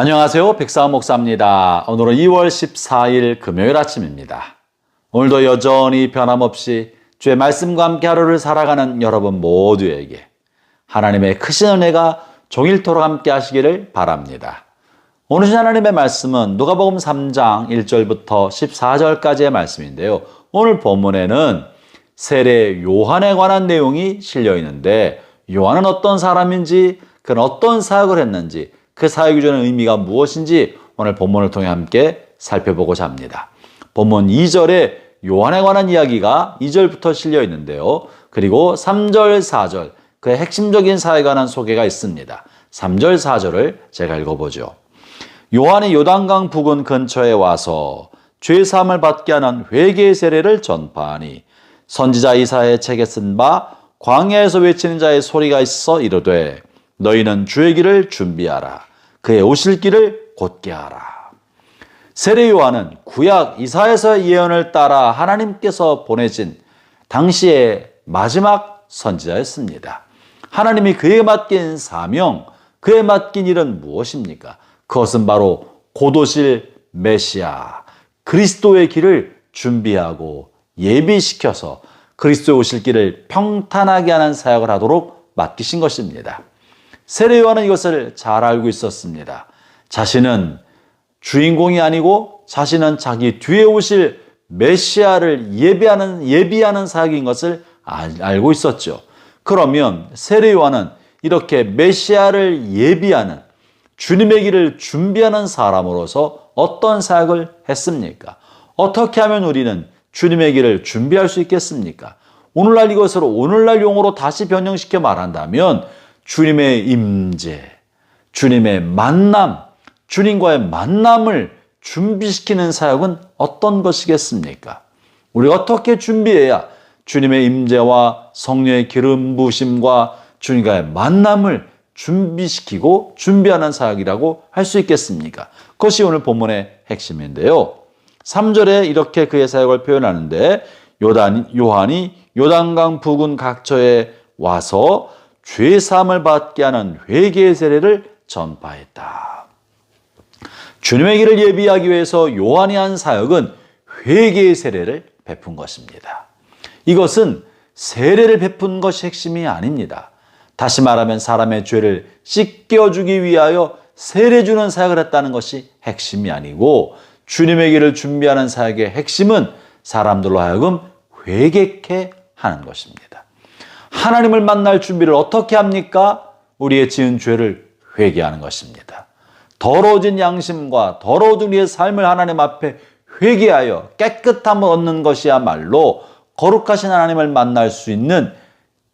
안녕하세요. 백사원 목사입니다. 오늘은 2월 14일 금요일 아침입니다. 오늘도 여전히 변함없이 주의 말씀과 함께 하루를 살아가는 여러분 모두에게 하나님의 크신 은혜가 종일토록 함께 하시기를 바랍니다. 오늘 하나님의 말씀은 누가복음 3장 1절부터 14절까지의 말씀인데요. 오늘 본문에는 세례 요한에 관한 내용이 실려 있는데 요한은 어떤 사람인지 그는 어떤 사역을 했는지 그 주는 의미가 무엇인지 오늘 본문을 통해 함께 살펴보고자 합니다. 본문 2절에 요한에 관한 이야기가 2절부터 실려 있는데요. 그리고 3절, 4절 그의 핵심적인 사역에 관한 소개가 있습니다. 3절, 4절을 제가 읽어보죠. 요한이 요단강 부근 근처에 와서 죄 사함을 받게 하는 회개의 세례를 전파하니 선지자 이사의 책에 쓴 바 광야에서 외치는 자의 소리가 있어 이르되 너희는 주의 길을 준비하라 그의 오실 길을 곧게 하라 세례 요한은 구약 이사에서 예언을 따라 하나님께서 보내진 당시의 마지막 선지자였습니다. 하나님이 그에게 맡긴 사명, 그에 맡긴 일은 무엇입니까? 그것은 바로 고도실 메시아, 그리스도의 길을 준비하고 예비시켜서 그리스도의 오실 길을 평탄하게 하는 사역을 하도록 맡기신 것입니다. 세례 요한은 이것을 잘 알고 있었습니다. 자신은 주인공이 아니고 자신은 자기 뒤에 오실 메시아를 예비하는 예비하는 사역인 것을 알, 고 있었죠. 그러면 세례 요한은 이렇게 메시아를 예비하는 주님의 길을 준비하는 사람으로서 어떤 사역을 했습니까? 어떻게 하면 우리는 주님의 길을 준비할 수 있겠습니까? 오늘날 이것을 오늘날 용어로 다시 변형시켜 말한다면 주님의 임재, 주님의 만남, 주님과의 만남을 준비시키는 사역은 어떤 것이겠습니까? 우리 어떻게 준비해야 주님의 임재와 성령의 기름 부심과 주님과의 만남을 준비시키고 준비하는 사역이라고 할 수 있겠습니까? 그것이 오늘 본문의 핵심인데요. 3절에 이렇게 그의 사역을 표현하는데 요단, 요한이 요단강 부근 각처에 와서 죄 사함을 받게 하는 회개의 세례를 전파했다. 주님의 길을 예비하기 위해서 요한이 한 사역은 회개의 세례를 베푼 것입니다. 이것은 세례를 베푼 것이 핵심이 아닙니다. 다시 말하면 사람의 죄를 씻겨주기 위하여 세례 주는 사역을 했다는 것이 핵심이 아니고 주님의 길을 준비하는 사역의 핵심은 사람들로 하여금 회개케 하는 것입니다. 하나님을 만날 준비를 어떻게 합니까? 우리의 지은 죄를 회개하는 것입니다. 더러워진 양심과 더러워진 우리의 삶을 하나님 앞에 회개하여 깨끗함을 얻는 것이야말로 거룩하신 하나님을 만날 수 있는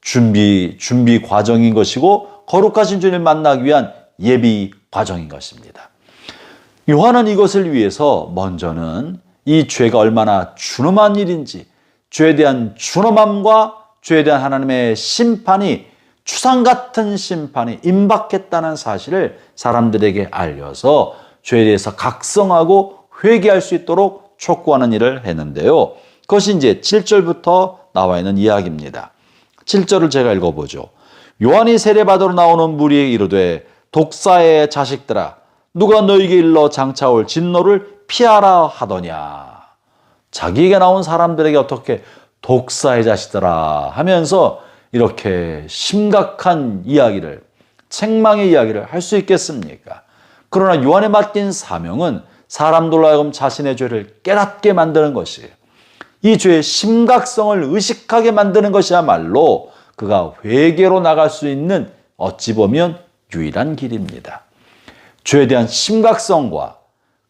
준비, 준비 과정인 것이고 거룩하신 주님을 만나기 위한 예비 과정인 것입니다. 요한은 이것을 위해서 먼저는 이 죄가 얼마나 준엄한 일인지 죄에 대한 준엄함과 죄에 대한 하나님의 심판이 추상 같은 심판이 임박했다는 사실을 사람들에게 알려서 죄에 대해서 각성하고 회개할 수 있도록 촉구하는 일을 했는데요. 그것이 이제 7절부터 나와 있는 이야기입니다. 7절을 제가 읽어보죠. 요한이 세례받으러 나오는 무리에 이르되 독사의 자식들아 누가 너에게 일러 장차올 진노를 피하라 하더냐. 자기에게 나온 사람들에게 어떻게 독사의 자식들아 하면서 이렇게 심각한 이야기를 책망의 이야기를 할 수 있겠습니까? 그러나 요한에 맡긴 사명은 사람들로 하여금 자신의 죄를 깨닫게 만드는 것이에요. 이 죄의 심각성을 의식하게 만드는 것이야말로 그가 회개로 나갈 수 있는 어찌 보면 유일한 길입니다. 죄에 대한 심각성과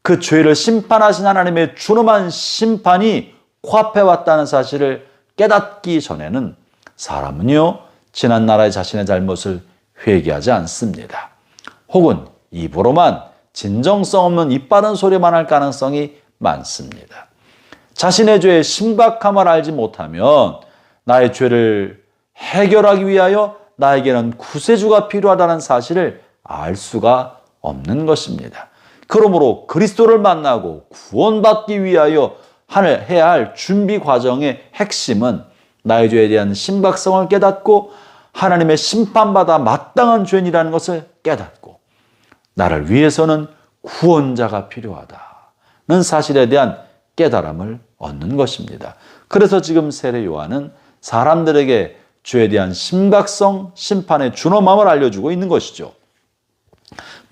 그 죄를 심판하신 하나님의 준엄한 심판이 코앞에 왔다는 사실을 깨닫기 전에는 사람은요, 지난 나라의 자신의 잘못을 회개하지 않습니다. 혹은 입으로만 진정성 없는 이빠른 소리만 할 가능성이 많습니다. 자신의 죄의 심각함을 알지 못하면 나의 죄를 해결하기 위하여 나에게는 구세주가 필요하다는 사실을 알 수가 없는 것입니다. 그러므로 그리스도를 만나고 구원받기 위하여 해야 할 준비 과정의 핵심은 나의 죄에 대한 심각성을 깨닫고 하나님의 심판받아 마땅한 죄인이라는 것을 깨닫고 나를 위해서는 구원자가 필요하다는 사실에 대한 깨달음을 얻는 것입니다. 그래서 지금 세례 요한은 사람들에게 죄에 대한 심각성, 심판의 준엄함을 알려주고 있는 것이죠.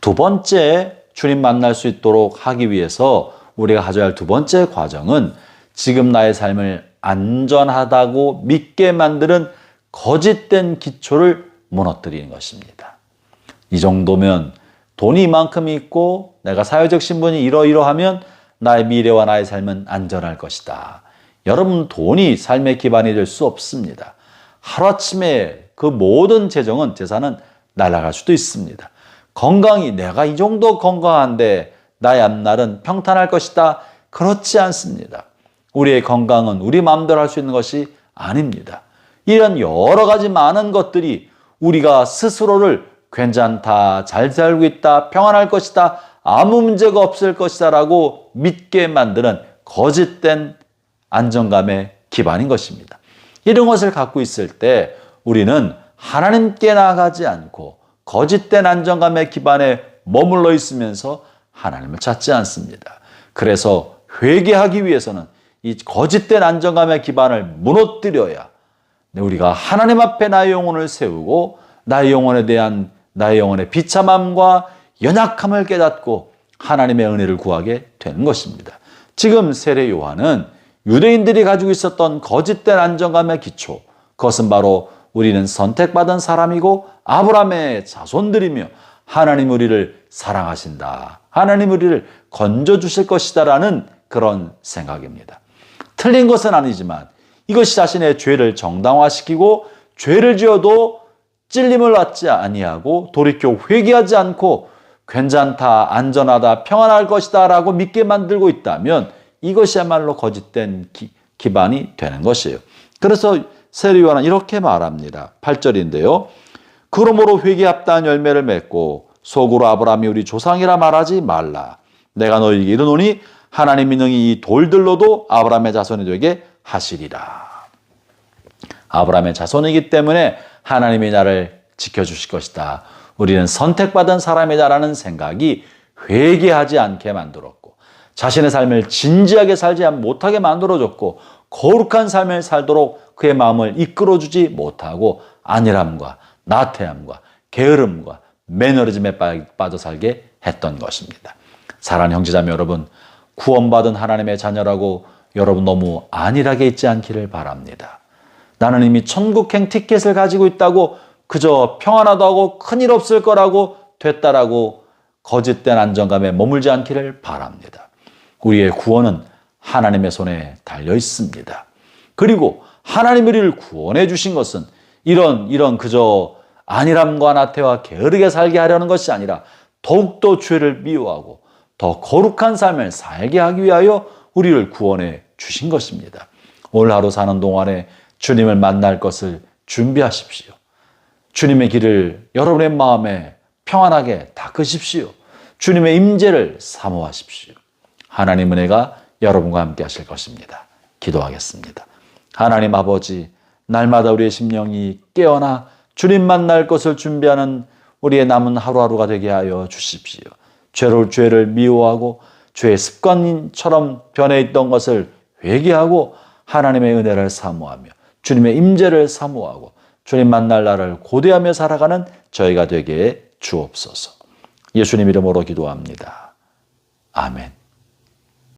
두 번째, 주님 만날 수 있도록 하기 위해서 우리가 가져야 할 두 번째 과정은 지금 나의 삶을 안전하다고 믿게 만드는 거짓된 기초를 무너뜨리는 것입니다. 이 정도면 돈이 이만큼 있고 내가 사회적 신분이 이러이러하면 나의 미래와 나의 삶은 안전할 것이다. 여러분 돈이 삶의 기반이 될 수 없습니다. 하루아침에 그 모든 재정은 재산은 날아갈 수도 있습니다. 건강이 내가 이 정도 건강한데 나의 앞날은 평탄할 것이다. 그렇지 않습니다. 우리의 건강은 우리 마음대로 할 수 있는 것이 아닙니다. 이런 여러 가지 많은 것들이 우리가 스스로를 괜찮다, 잘 살고 있다, 평안할 것이다, 아무 문제가 없을 것이다 라고 믿게 만드는 거짓된 안정감의 기반인 것입니다. 이런 것을 갖고 있을 때 우리는 하나님께 나가지 않고 거짓된 안정감의 기반에 머물러 있으면서 하나님을 찾지 않습니다. 그래서 회개하기 위해서는 이 거짓된 안정감의 기반을 무너뜨려야 우리가 하나님 앞에 나의 영혼을 세우고 나의 영혼에 대한 나의 영혼의 비참함과 연약함을 깨닫고 하나님의 은혜를 구하게 되는 것입니다. 지금 세례 요한은 유대인들이 가지고 있었던 거짓된 안정감의 기초, 그것은 바로 우리는 선택받은 사람이고 아브라함의 자손들이며 하나님 우리를 사랑하신다. 하나님 우리를 건져 주실 것이다라는 그런 생각입니다. 틀린 것은 아니지만 이것이 자신의 죄를 정당화시키고 죄를 지어도 찔림을 받지 아니하고 돌이켜 회개하지 않고 괜찮다, 안전하다, 평안할 것이다 라고 믿게 만들고 있다면 이것이야말로 거짓된 기, 기반이 되는 것이에요. 그래서 세리와는 이렇게 말합니다. 8절인데요. 그러므로 회개합다한 열매를 맺고 속으로 아브라함이 우리 조상이라 말하지 말라. 내가 너희에게 이르노니 하나님이 능히 이 돌들로도 아브라함의 자손이 되게 하시리라. 아브라함의 자손이기 때문에 하나님이 나를 지켜주실 것이다. 우리는 선택받은 사람이다라는 생각이 회개하지 않게 만들었고 자신의 삶을 진지하게 살지 못하게 만들어줬고 거룩한 삶을 살도록 그의 마음을 이끌어주지 못하고 안일함과 나태함과 게으름과 매너리즘에 빠져 살게 했던 것입니다. 사랑하는 형제자매 여러분, 구원받은 하나님의 자녀라고 여러분 너무 안일하게 있지 않기를 바랍니다. 나는 이미 천국행 티켓을 가지고 있다고 그저 평안하다고 큰일 없을 거라고 됐다라고 거짓된 안정감에 머물지 않기를 바랍니다. 우리의 구원은 하나님의 손에 달려 있습니다. 그리고 하나님이 우리를 구원해 주신 것은 이런 이런 그저 안일함과 나태와 게으르게 살게 하려는 것이 아니라 더욱더 죄를 미워하고 더 거룩한 삶을 살게 하기 위하여 우리를 구원해 주신 것입니다. 오늘 하루 사는 동안에 주님을 만날 것을 준비하십시오. 주님의 길을 여러분의 마음에 평안하게 닦으십시오. 주님의 임재를 사모하십시오. 하나님 은혜가 여러분과 함께 하실 것입니다. 기도하겠습니다. 하나님 아버지, 날마다 우리의 심령이 깨어나 주님 만날 것을 준비하는 우리의 남은 하루하루가 되게 하여 주십시오. 죄를 죄를 미워하고 죄의 습관처럼 변해 있던 것을 회개하고 하나님의 은혜를 사모하며 주님의 임재를 사모하고 주님 만날 날을 고대하며 살아가는 저희가 되게 주옵소서. 예수님 이름으로 기도합니다. 아멘.